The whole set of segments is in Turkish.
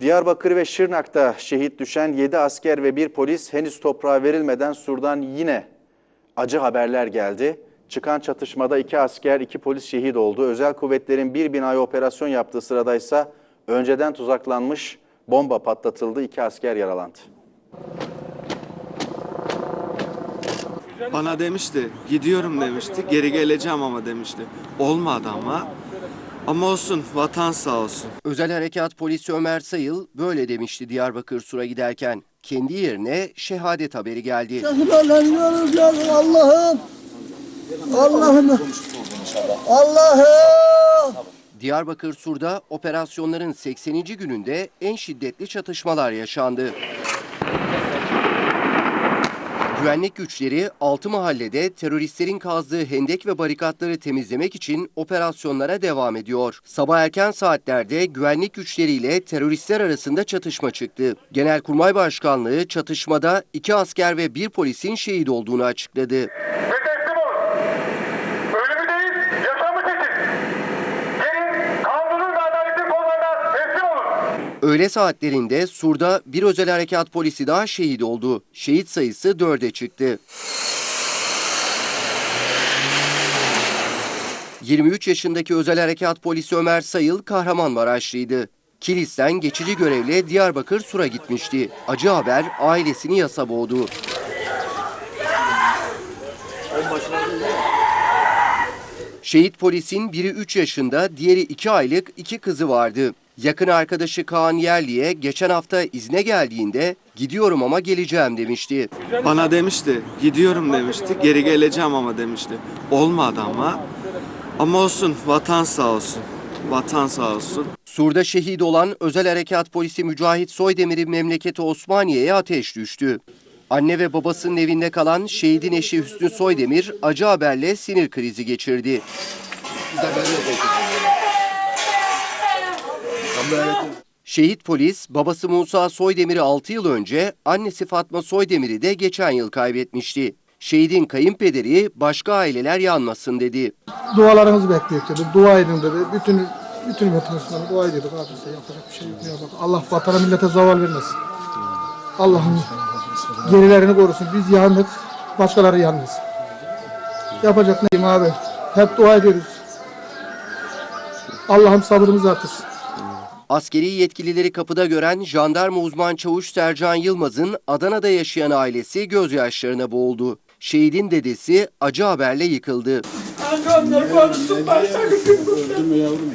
Diyarbakır ve Şırnak'ta şehit düşen 7 asker ve bir polis henüz toprağa verilmeden Sur'dan yine acı haberler geldi. Çıkan çatışmada iki asker, iki polis şehit oldu. Özel kuvvetlerin bir binaya operasyon yaptığı sıradaysa önceden tuzaklanmış bomba patlatıldı. iki asker yaralandı. Bana demişti, gidiyorum demişti, geri geleceğim ama demişti. Olmadı ama. Ama olsun, vatan sağ olsun. Özel Harekat Polisi Ömer Sayıl böyle demişti Diyarbakır Sur'a giderken. Kendi yerine şehadet haberi geldi. Şehirleniyoruz Allah'ım. Allah'ım. Allah'ım. Diyarbakır Sur'da operasyonların 80. gününde en şiddetli çatışmalar yaşandı. Güvenlik güçleri 6 mahallede teröristlerin kazdığı hendek ve barikatları temizlemek için operasyonlara devam ediyor. Sabah erken saatlerde güvenlik güçleriyle teröristler arasında çatışma çıktı. Genelkurmay Başkanlığı çatışmada iki asker ve bir polisin şehit olduğunu açıkladı. Öğle saatlerinde Sur'da bir özel harekat polisi daha şehit oldu. Şehit sayısı dörde çıktı. 23 yaşındaki özel harekat polisi Ömer Sayıl Kahramanmaraşlıydı. Kilis'ten geçici görevle Diyarbakır Sur'a gitmişti. Acı haber ailesini yasa boğdu. Şehit polisin biri 3 yaşında, diğeri 2 aylık iki kızı vardı. Yakın arkadaşı Kaan Yerli'ye geçen hafta izne geldiğinde gidiyorum ama geleceğim demişti. Bana demişti, gidiyorum demişti, geri geleceğim ama demişti. Olmadı ama. Ama olsun, vatan sağ olsun. Vatan sağ olsun. Sur'da şehit olan Özel Harekat Polisi Mücahit Soydemir'in memleketi Osmaniye'ye ateş düştü. Anne ve babasının evinde kalan şehidin eşi Hüsnü Soydemir acı haberle sinir krizi geçirdi. Şehit polis babası Musa Soydemir'i 6 yıl önce, annesi Fatma Soydemir'i de geçen yıl kaybetmişti. Şehidin kayınpederi başka aileler yanmasın dedi. Dualarınızı bekliyor dedi. Dua edin dedi. Bütün bütün Müslümanı dua ediyorduk abi size yapacak bir şey yok. Bak Allah vatana millete zaval vermesin. Allah'ım gerilerini korusun. Biz yandık. Başkaları yanmasın. Yapacak neyim abi? Hep dua ediyoruz. Allah'ım sabrımızı artırsın. Askeri yetkilileri kapıda gören jandarma uzman çavuş Sercan Yılmaz'ın Adana'da yaşayan ailesi gözyaşlarına boğuldu. Şehidin dedesi acı haberle yıkıldı. Yavrum.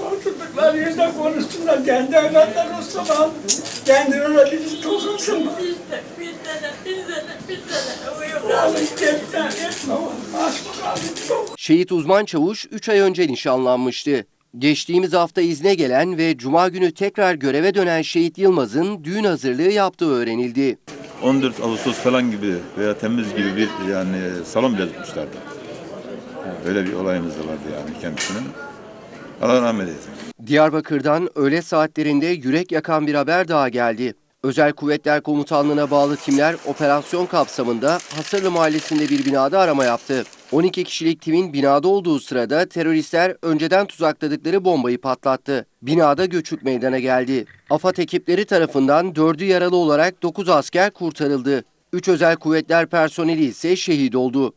Oturdukları yerde konuşsunlar. Kendi evlatları olsun Kendilerine bizi dokunsun. İşte bir sene, bir sene, bir sene uyuyor. Oğlum gelsen etme oğlum. Aç bakalım. Çok Şehit uzman çavuş 3 ay önce nişanlanmıştı. Geçtiğimiz hafta izne gelen ve cuma günü tekrar göreve dönen Şehit Yılmaz'ın düğün hazırlığı yaptığı öğrenildi. 14 Ağustos falan gibi veya Temmuz gibi bir yani salon belirtmişlerdi. Öyle bir olayımız vardı yani kendisinin. Allah rahmet eylesin. Diyarbakır'dan öğle saatlerinde yürek yakan bir haber daha geldi. Özel Kuvvetler Komutanlığı'na bağlı timler operasyon kapsamında Hasırlı Mahallesi'nde bir binada arama yaptı. 12 kişilik timin binada olduğu sırada teröristler önceden tuzakladıkları bombayı patlattı. Binada göçük meydana geldi. AFAD ekipleri tarafından 4'ü yaralı olarak 9 asker kurtarıldı. 3 özel kuvvetler personeli ise şehit oldu.